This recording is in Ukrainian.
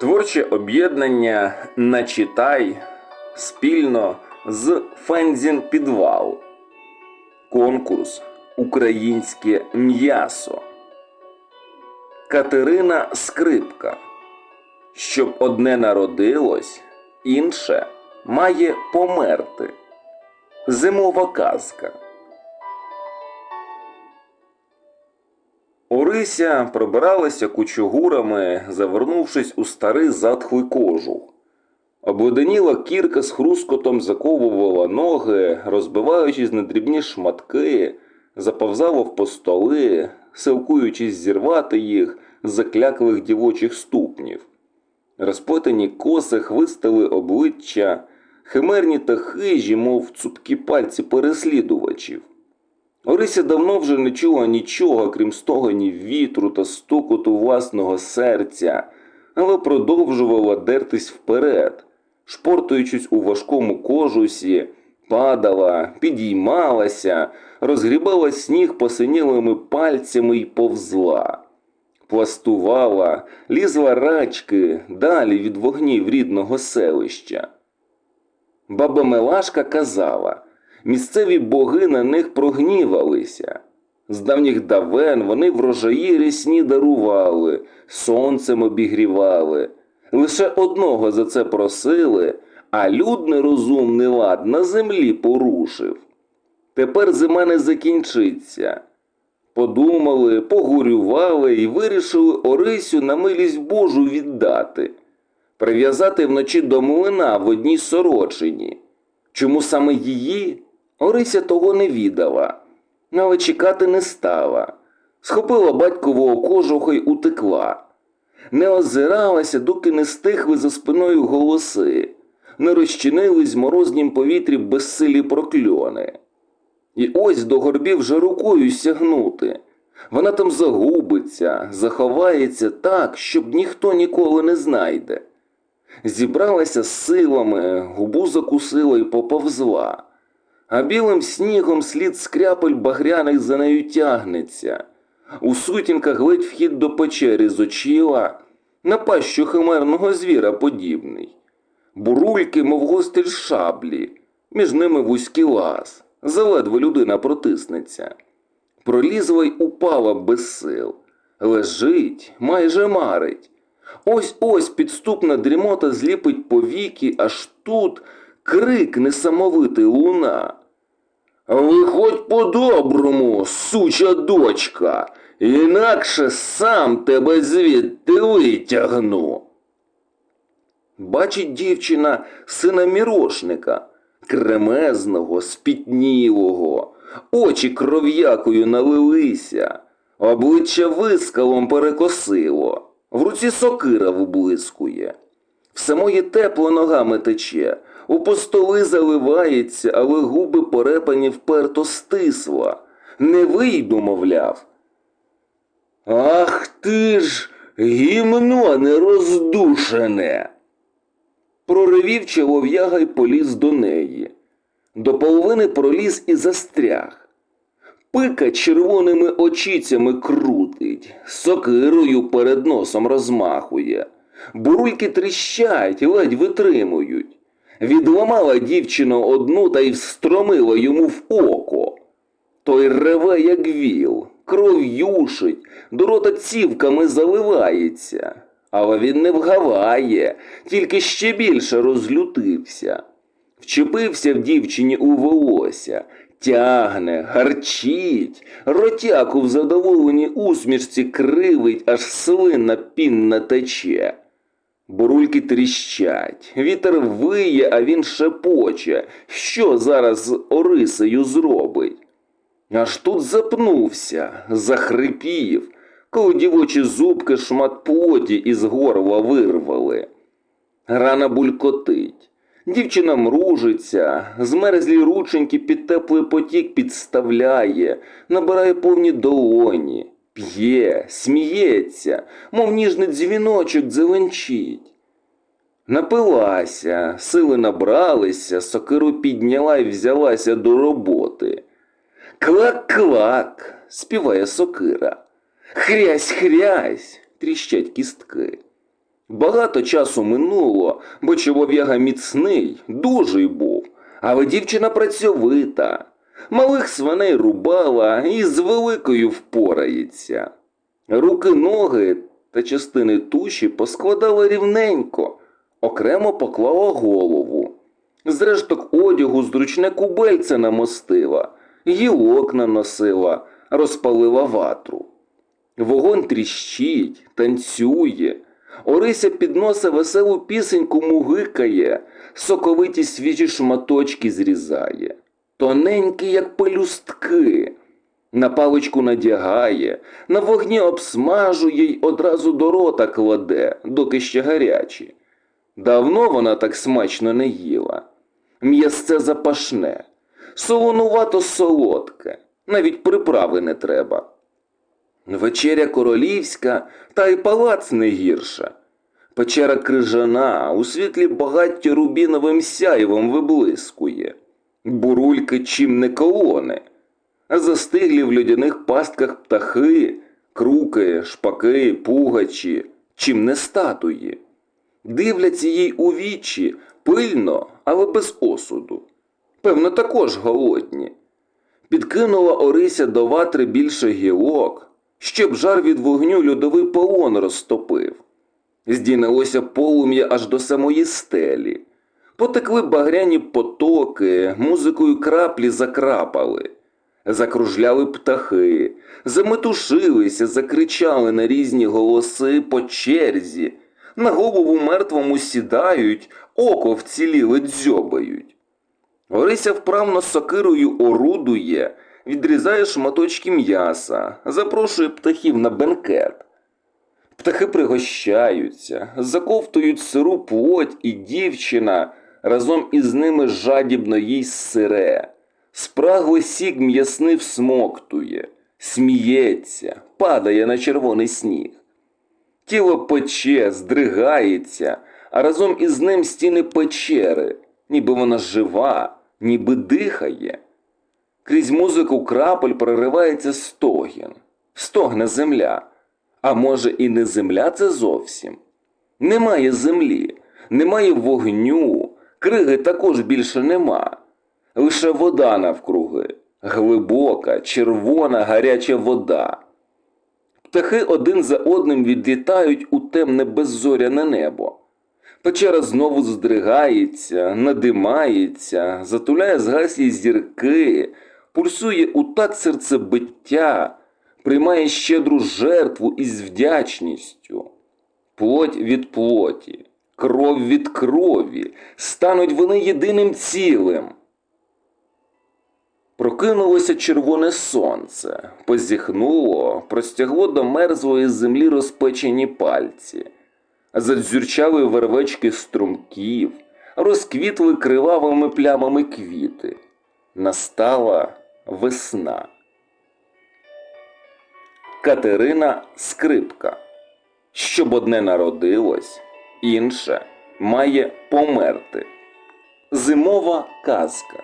Творче об'єднання Начитай спільно з Фензін Підвал. Конкурс Українське м'ясо. Катерина Скрипка. Щоб одне народилось, інше має померти. Зимова казка. Орися пробиралася кучугурами, завернувшись у старий затхлий кожух. Обледеніла кірка з хрускотом заковувала ноги, розбиваючись на дрібні шматки, заповзала в постоли, силкуючись зірвати їх з закляклих дівочих ступнів. Розплетені коси хвистали обличчя, химерні та хижі, мов цупкі пальці переслідувачів. Орися давно вже не чула нічого, крім стогонів вітру та стукоту власного серця, але продовжувала дертись вперед, шпортуючись у важкому кожусі, падала, підіймалася, розгрібала сніг посинілими пальцями й повзла. Пластувала, лізла рачки далі від вогнів рідного селища. Баба Мелашка казала, місцеві боги на них прогнівалися. З давніх давен вони врожаї рясні дарували, сонцем обігрівали. Лише одного за це просили, а люд нерозумний лад на землі порушив. Тепер зима не закінчиться. Подумали, погурювали і вирішили Орисю на милість Божу віддати, прив'язати вночі до млина в одній сорочині. Чому саме її? Орися того не відала, але чекати не стала. Схопила батькового кожуха й утекла. Не озиралася, доки не стихли за спиною голоси, не розчинились в морознім повітрі безсилі прокльони. І ось до горбів вже рукою сягнути. Вона там загубиться, заховається так, щоб ніхто ніколи не знайде. Зібралася з силами, губу закусила і поповзла, а білим снігом слід скряпель багряних за нею тягнеться. У сутінках ледь вхід до печери зочила, на пащу химерного звіра подібний. Бурульки, мов гостель шаблі, між ними вузький лаз, заледве людина протиснеться. Пролізла й упала без сил. Лежить, майже марить. Ось ось підступна дрімота зліпить повіки, аж тут крик несамовитий луна. Виходь по-доброму, суча дочка, інакше сам тебе звідти витягну. Бачить дівчина сина мірошника, кремезного, спітнілого, очі кров'якою налилися, обличчя вискалом перекосило, в руці сокира вблискує. Все моє тепло ногами тече, у постоли заливається, але губи порепані вперто стисла. Не вийду, мовляв. Ах ти ж, гімно нероздушене. Проривів чолов'яга й поліз до неї. До половини проліз і застряг. Пика червоними очицями крутить, сокирою перед носом розмахує. Бурульки тріщать, ледь витримують. Відламала дівчину одну та й встромила йому в око. Той реве, як віл, кров юшить, до рота цівками заливається. Але він не вгаває, тільки ще більше розлютився. Вчепився в дівчині у волосся, тягне, гарчить, ротяку в задоволеній усмішці кривить, аж слина пінна тече. Бурульки тріщать, вітер виє, а він шепоче. Що зараз з Орисею зробить? Аж тут запнувся, захрипів, коли дівочі зубки шмат плоті із горла вирвали. Рана булькотить. Дівчина мружиться, змерзлі рученьки під теплий потік підставляє, набирає повні долоні, п'є, сміється, мов ніжний дзвіночок дзеленчить. Напилася, сили набралися, сокиру підняла і взялася до роботи. Клак-клак, співає сокира. Хрясь-хрясь, тріщать кістки. Багато часу минуло, бо чолов'яга міцний, дужий був, але дівчина працьовита. Малих свиней рубала і з великою впорається. Руки, ноги та частини туші поскладала рівненько, окремо поклала голову. З решток одягу зручне кубельце намостила, гілок наносила, розпалила ватру. Вогонь тріщить, танцює. Орися підносить веселу пісеньку мугикає, соковиті свіжі шматочки зрізає, тоненькі, як пелюстки. На паличку надягає, на вогні обсмажує й одразу до рота кладе, доки ще гарячі. Давно вона так смачно не їла. М'ясце запашне, солонувато солодке, навіть приправи не треба. Вечеря королівська, та й палац не гірша. Печера крижана, у світлі багаття рубіновим сяйвом виблискує. Бурульки чим не колони, застиглі в льодяних пастках птахи, круки, шпаки, пугачі, чим не статуї. Дивляться їй у вічі пильно, але без осуду. Певно, також голодні. Підкинула Орися до ватри більше гілок, щоб жар від вогню льодовий полон розтопив. Здійнялося полум'я аж до самої стелі. Потекли багряні потоки, музикою краплі закрапали. Закружляли птахи, заметушилися, закричали на різні голоси по черзі, на голову мертвому сідають, око вціліле дзьобають. Орися вправно сокирою орудує, відрізає шматочки м'яса, запрошує птахів на бенкет. Птахи пригощаються, заковтують сиру плоть і дівчина разом із ними жадібно їй сире. Спраглий сік м'ясний всмоктує, сміється, падає на червоний сніг. Тіло пече, здригається, а разом із ним стіни печери, ніби вона жива, ніби дихає. Крізь музику крапель проривається стогін, стогне земля. А може і не земля це зовсім? Немає землі, немає вогню, криги також більше нема. Лише вода навкруги, глибока, червона, гаряча вода. Птахи один за одним відлітають у темне беззоряне небо. Печера знову здригається, надимається, затуляє згаслі зірки, пульсує у так серцебиття, приймає щедру жертву із вдячністю. Плоть від плоті, кров від крові, стануть вони єдиним цілим. Прокинулося червоне сонце, позіхнуло, простягло до мерзлої землі розпечені пальці, задзюрчали вервечки струмків, розквітли кривавими плямами квіти. Настала весна. Катерина Скрипка. Щоб одне народилось, інше має померти. Зимова казка.